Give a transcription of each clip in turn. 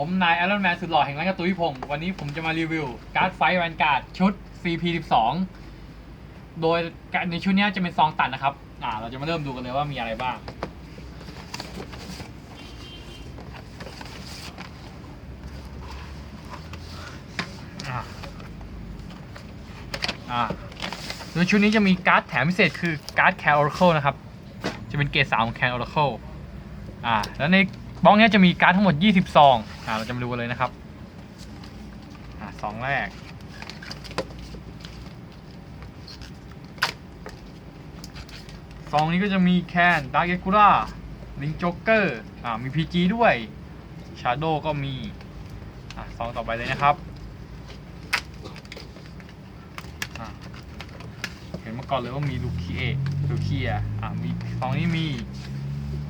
ผมนายไอรอนแมนสุดหล่อแห่งร้านกร์ตูนพิพงศ์วันนี้ผมจะมารีวิว การ์ดไฟแวนการ์ดชุด CP12 โดยในชุดนี้จะเป็นซองตัดนะครับ อ่า เราจะมาเริ่มดูกันเลยว่ามีอะไรบ้าง อ่าโดยชุดนี้จะมีการ์ดแถมพิเศษคือการ์ดแคร์ออร์เคิลนะครับ จะเป็นเกรดสามของแคร์ออร์เคิลอ่า แล้วใน บล็อกนี้จะมีการ์ดทั้งหมด 20 ซอง อ่า เราจะมาดูกันเลยนะครับ อ่าซองแรก ซองนี้ก็จะมีแคนดาร์กเอกูล่าลิงจ็อกเกอร์ อ่า มี PG ด้วย ชาร์โดก็มี อ่าซองต่อไปเลยนะครับอะเห็นมาก่อนเลยว่ามีลูคีเอลูคียอะมีสองนี้มี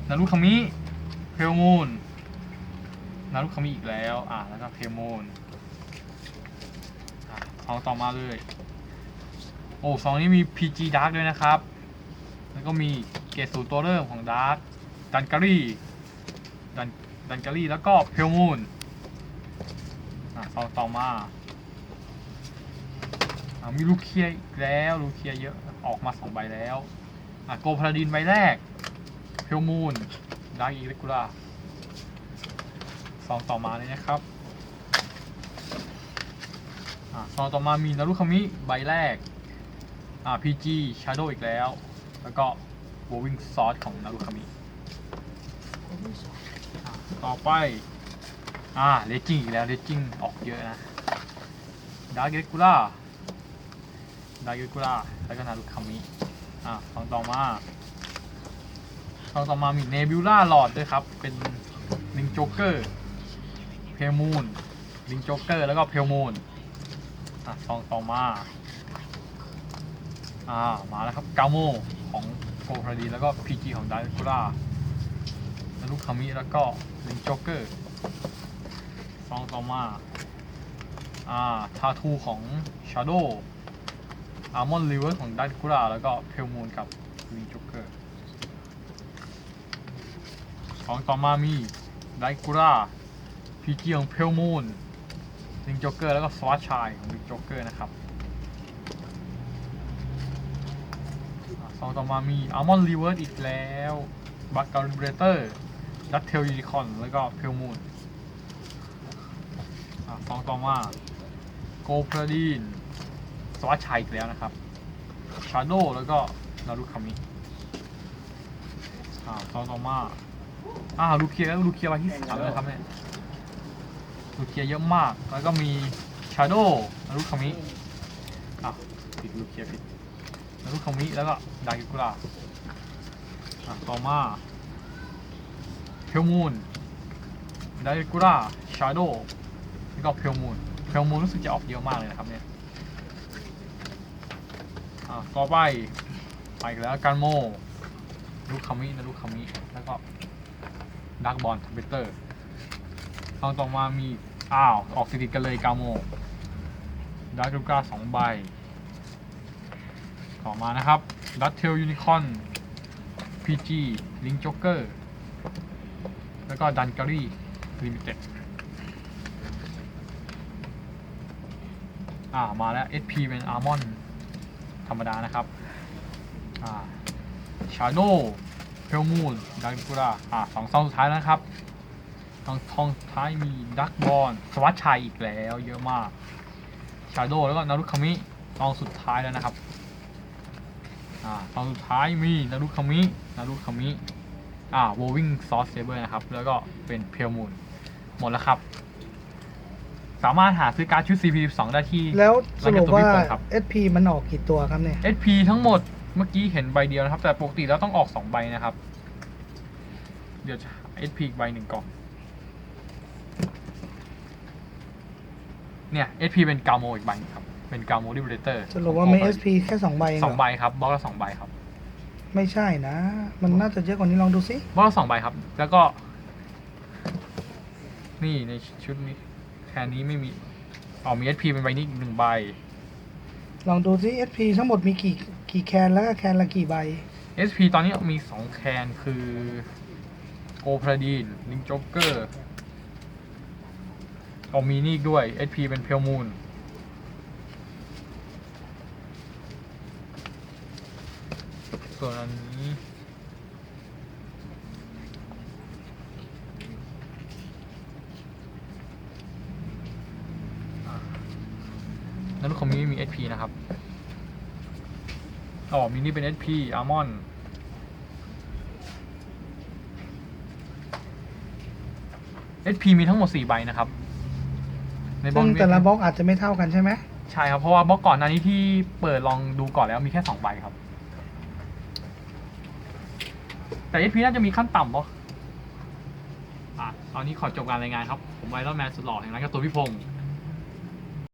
นารุคามิ เพลมูนนารุคามิอีกแล้ว อะ แล้วก็เพลมูนเอาต่อมาเลย โอ้สองนี้มี PG Dark ด้วยนะครับ แล้วก็มีเกรดสูตรตัวเริ่มของ Dark ดันการีดันดันการีแล้วก็เพลมูนอะสองต่อมาอามีลูกเคียอีกแล้วลูกเคียเยอะออกมาสองใบแล้วอะโกพาราดินใบแรกเพลมูน ดาร์กอีเลกูล่าซองต่อมาเลยนะครับซองต่อมามีนารุคามิใบแรกอ่าพีจีชาร์โดอีกแล้ว แล้วก็ววิงซอสของนารุคามิต่อไป อ่าเลจิ้งอีกแล้วเลจิ้งออกเยอะนะดาร์กอีเลกูล่าดายุกุระแล้วก็นารุคามิอะสองต่อมา สองต่อมามีเนบิวล่าหลอดด้วยครับ เป็นลิงโจ๊กเกอร์เพลมูนลิงโจ๊กเกอร์แล้วก็เพลมูนอะสองต่อมาอ่ามาแล้วครับกาโมของโกพาดีแล้วก็พีจีของดายุกุระนารุคามิแล้วก็ลิงโจ๊กเกอร์สองต่อมาอ่าทาทูของชาโดอาร์มอนริเวอร์ของดันกุราแล้วก็เพลมูนกับลิงจ็อกเกอร์ ของต่อมามีดันกุราพีจีของเพลมูนลิงจ็อกเกอร์แล้วก็สวัสชัยของลิงจ็อกเกอร์นะครับสองต่อมามีอาร์มอนริเวอร์อีกแล้วบัคการิเบรเตอร์ดัตเทลยูนิคอนแล้วก็เพลมูนสองต่อมาโกพลาดีนสวัสชัยอีกแล้วนะครับชาโดแล้วก็นารุคามิอ่าตอนต่อมา อ่าลูเคียลูเคียมาที่สามแล้วนะครับเนี่ยลูเคียเยอะมาก แล้วก็มีชาโดนารุคามิอะผิดลูเคียผิดนารุคามิแล้วก็ดากิกุระอ่าต่อมาเพลมูนดากิกุระชาโดแล้วก็เพลมูนเพลมูนรู้สึกจะออกเยอะมากเลยนะครับเนี่ยอ่าต่อไปไปแล้วการโมลูกคามินะลูกคามิแล้วก็ ดักบอลทัมเบเตอร์ตอนต่อมามี อ้าว ออกติดๆกันเลยกาโมดักลูก้าสองใบ ต่อมานะครับดัตเทลยูนิคอนพีจีลิงจ็อกเกอร์แล้วก็ดันการีลิมิเต็ดอ่ามาแล้ว SP เป็นอาร์มอนธรรมดานะครับ อ่าชาโด เพลมูนดักกุราอ่าสองซองสุดท้ายแล้วนะครับซองทองท้ายมีดักบอลสวัสชัยอีกแล้ว เยอะมากชาโดแล้วก็นารุคามิซองสุดท้ายแล้วนะครับอ่าซองสุดท้ายมีนารุคามินารุคามิอ่าโววิ่งซอสเซเบอร์นะครับ แล้วก็เป็นเพลมูนหมดแล้วครับ สามารถหาซื้อการ์ดชุด CP12 ได้ที่ แล้วสรุปว่า ร้านการ์ตูนพี่พงศ์ครับ SP มันออกกี่ตัวครับเนี่ย SP ทั้งหมดเมื่อกี้เห็นใบเดียวนะครับ แต่ปกติแล้วต้องออกสองใบนะครับ เดี๋ยวจะ SP อีกใบหนึ่งก่อนเนี่ย SP เป็นกาโมอีกใบหนึ่งครับ เป็นกาโมดิเบเลเตอร์สรุปว่ามี SP แค่สองใบเองสองเหใบรอครับบล็อกละสองใบครับไม่ใช่นะ มันน่าจะเยอะกว่านี้ลองดูสิบล็อกละสองใบครับ แล้วก็ นี่ในชุดนี้แค่นี้ไม่มีอ๋อมี SP เป็นใบนี้อีกหนึ่งใบ ลองดูสิ SP ทั้งหมดมีกี่กี่แคนแล้วก็แคนละกี่ใบ SP ตอนนี้มีสองแคนคือโกพราดีนลิงจ็อกเกอร์เอามีนี่อีกด้วย HP เป็นเพลมูนส่วนอันนี้ นั้นของมินี่มี HP นะครับ อ๋อมินี่เป็น HP อาร์มอน HP มีทั้งหมด 4 ใบนะครับ ในบล็ซึ่อกงนี้แต่ละบล็อกอาจจะไม่เท่ากันใช่ไหมใช่ครับ เพราะว่าบล็อกก่อนหน้านี้ที่เปิดลองดูก่อนแล้วมีแค่ 2 ใบครับ แต่ HP น่าจะมีขั้นต่ำปะอะตอนนี้ขอจบการรายงานครับ ผมไอรอนแมนสุดหล่อแห่งร้านการ์ตูนพิพงศ์